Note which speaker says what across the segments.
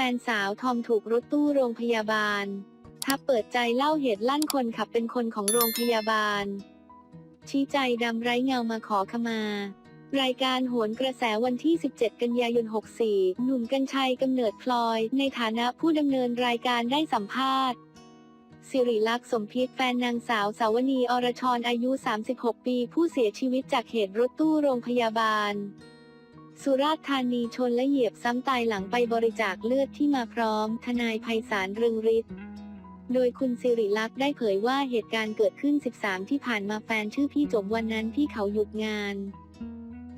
Speaker 1: ฟนสาวทอมถูกรถตู้โรงพยาบาล ทับเปิดใจเล่าเหตุลั่นคนขับเป็นคนของโรงพยาบาล ชี้ใจดำไร้เงามาขอขมา รายการโหนกระแสวันที่ 17 กันยายน 64 หนุ่มกัญชัยกำเนิดพลอย ในฐานะผู้ดำเนินรายการได้สัมภาษณ์สิริลักษณ์สมพิษแฟนนางสาวสาวนีอรชรอายุ 36 ปี ผู้เสียชีวิตจากเหตุรถตู้โรงพยาบาล สุราษฎร์ธานีชนและเหยียบซ้ำตายหลังไปบริจาคเลือดที่มาพร้อม ทนายไพศาลเรืองฤทธิ์โดยคุณสิริลักษณ์ได้เผยว่าเหตุการณ์เกิดขึ้น 13 ที่ผ่านมาแฟนชื่อพี่จบวันนั้นที่เขาหยุดงาน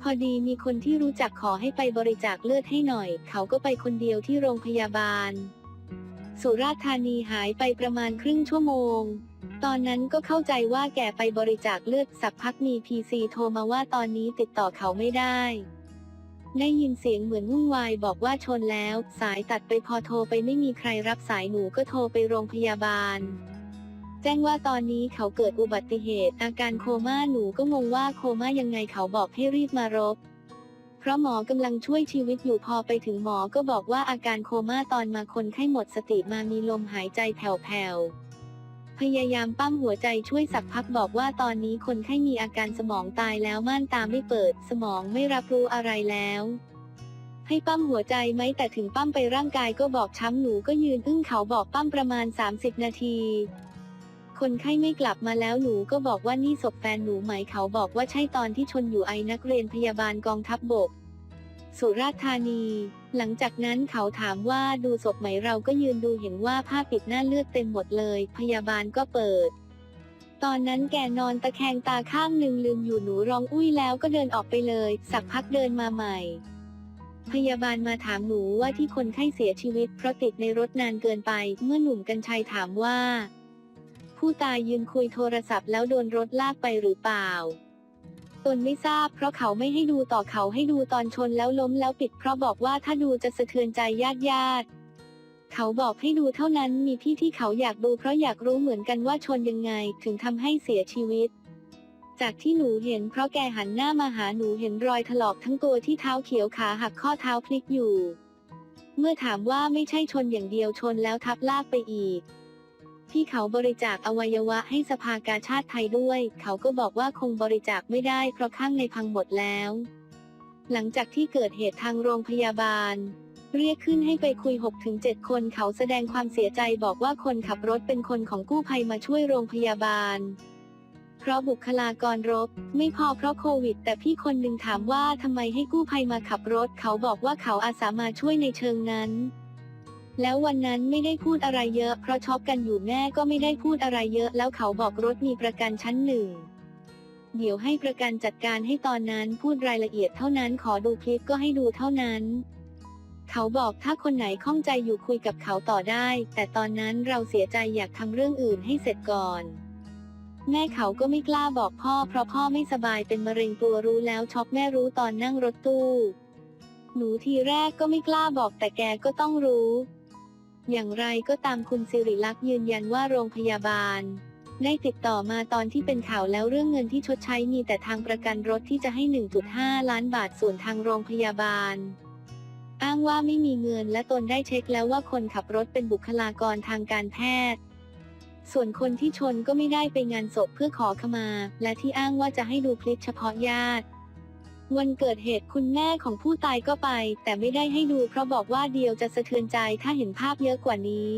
Speaker 1: พอดีมีคนที่รู้จักขอให้ไปบริจาคเลือดให้หน่อย เขาก็ไปคนเดียวที่โรงพยาบาล สุราษฎร์ธานีหายไปประมาณครึ่งชั่วโมง ตอนนั้นก็เข้าใจว่าแกไปบริจาคเลือดสักพักมีพีซีโทรมาว่าตอนนี้ติดต่อเขาไม่ได้ ได้ยินเสียงเหมือนวุ่นวายบอกว่าชนแล้ว สายตัดไปพอโทรไปไม่มีใครรับสายหนูก็โทรไปโรงพยาบาล แจ้งว่าตอนนี้เขาเกิดอุบัติเหตุ อาการโคม่าหนูก็งงว่าโคม่ายังไงเขาบอกให้รีบมารบ เพราะหมอกำลังช่วยชีวิตอยู่พอไปถึงหมอก็บอกว่าอาการโคม่าตอนมาคนไข้หมดสติมามีลมหายใจแผ่วๆ พยายามปั้มหัวใจช่วยสักพักบอกว่าตอนนี้คนไข้มีอาการสมองตายแล้วม่านตาไม่เปิด สมองไม่รับรู้อะไรแล้ว ให้ปั้มหัวใจไหมแต่ถึงปั้มไปร่างกายก็บอกช้ำหนูก็ยืนอึ้งเขาบอกปั้มประมาณ 30 นาที คนไข้ไม่กลับมาแล้วหนูก็บอกว่านี่ศพแฟนหนูไหมเขาบอกว่าใช่ตอนที่ชนอยู่ไอนักเรียนพยาบาลกองทัพบบก สุราษฎร์ธานี หลังจากนั้นเขาถามว่าดูศพไหมเราก็ยืนดูเห็นว่าผ้าปิดหน้าเลือดเต็มหมดเลย พยาบาลก็เปิด ตอนนั้นแกนอนตะแคงตาข้างหนึ่งลืมอยู่หนูร้องอุ้ยแล้วก็เดินออกไปเลย สักพักเดินมาใหม่ พยาบาลมาถามหนูว่าที่คนไข้เสียชีวิต เพราะติดในรถนานเกินไป เมื่อหนุ่มกัญชัยถามว่า ผู้ตายยืนคุยโทรศัพท์แล้วโดนรถลากไปหรือเปล่า ตนไม่ทราบเพราะเขาไม่ให้ดูต่อเขาให้ดูตอนชนแล้วล้มแล้วปิดเพราะบอกว่าถ้าดูจะสะเทือนใจญาติญาติเขาบอกให้ดูเท่านั้นมีที่ที่เขาอยากดูเพราะอยากรู้เหมือนกันว่าชนยังไงถึงทำให้เสียชีวิต จากที่หนูเห็นเพราะแกหันหน้ามาหาหนูเห็นรอยถลอกทั้งตัวที่เท้าเขียวขาหักข้อเท้าพลิกอยู่ เมื่อถามว่าไม่ใช่ชนอย่างเดียวชนแล้วทับลากไปอีก ที่เขาบริจาคอวัยวะให้สภากาชาติไทยด้วย เขาก็บอกว่าคงบริจาคไม่ได้เพราะข้างในพังหมดแล้ว หลังจากที่เกิดเหตุทางโรงพยาบาล เรียกขึ้นให้ไปคุย 6-7 คนเขาแสดงความเสียใจบอกว่าคนขับรถเป็นคนของกู้ภัยมาช่วยโรงพยาบาล เพราะบุคลากรรบ ไม่พอเพราะโควิด แต่พี่คนหนึ่งถามว่าทำไมให้กู้ภัยมาขับรถ เขาบอกว่าเขาอาสามาช่วยในเชิงนั้น แล้ววันนั้นไม่ได้พูดอะไรเยอะ เพราะช็อกกันอยู่แม่ก็ไม่ได้พูดอะไรเยอะ แล้วเขาบอกรถมีประกันชั้นหนึ่ง เดี๋ยวให้ประกันจัดการให้ตอนนั้นพูดรายละเอียดเท่านั้นขอดูคลิปก็ให้ดูเท่านั้น เขาบอกถ้าคนไหนข้องใจอยู่คุยกับเขาต่อได้ แต่ตอนนั้นเราเสียใจอยากทำเรื่องอื่นให้เสร็จก่อนแม่เขาก็ไม่กล้าบอกพ่อเพราะพ่อไม่สบายเป็นมะเร็งตัวรู้แล้วช็อกแม่รู้ตอนนั่งรถตู้ หนูทีแรกก็ไม่กล้าบอกแต่แกก็ต้องรู้ อย่างไรก็ตามคุณสิริลักษณ์ยืนยันว่าโรงพยาบาล ได้ติดต่อมาตอนที่เป็นข่าวแล้วเรื่องเงินที่ชดใช้มีแต่ทางประกันรถที่จะให้ 1.5 ล้านบาทส่วนทางโรงพยาบาล อ้างว่าไม่มีเงินและตนได้เช็คแล้วว่าคนขับรถเป็นบุคลากรทางการแพทย์ ส่วนคนที่ชนก็ไม่ได้ไปงานศพเพื่อขอขมา และที่อ้างว่าจะให้ดูคลิปเฉพาะญาติ วันเกิดเหตุคุณแม่ของผู้ตายก็ไป แต่ไม่ได้ให้ดูเพราะบอกว่าเดียวจะสะเทือนใจถ้าเห็นภาพเยอะกว่านี้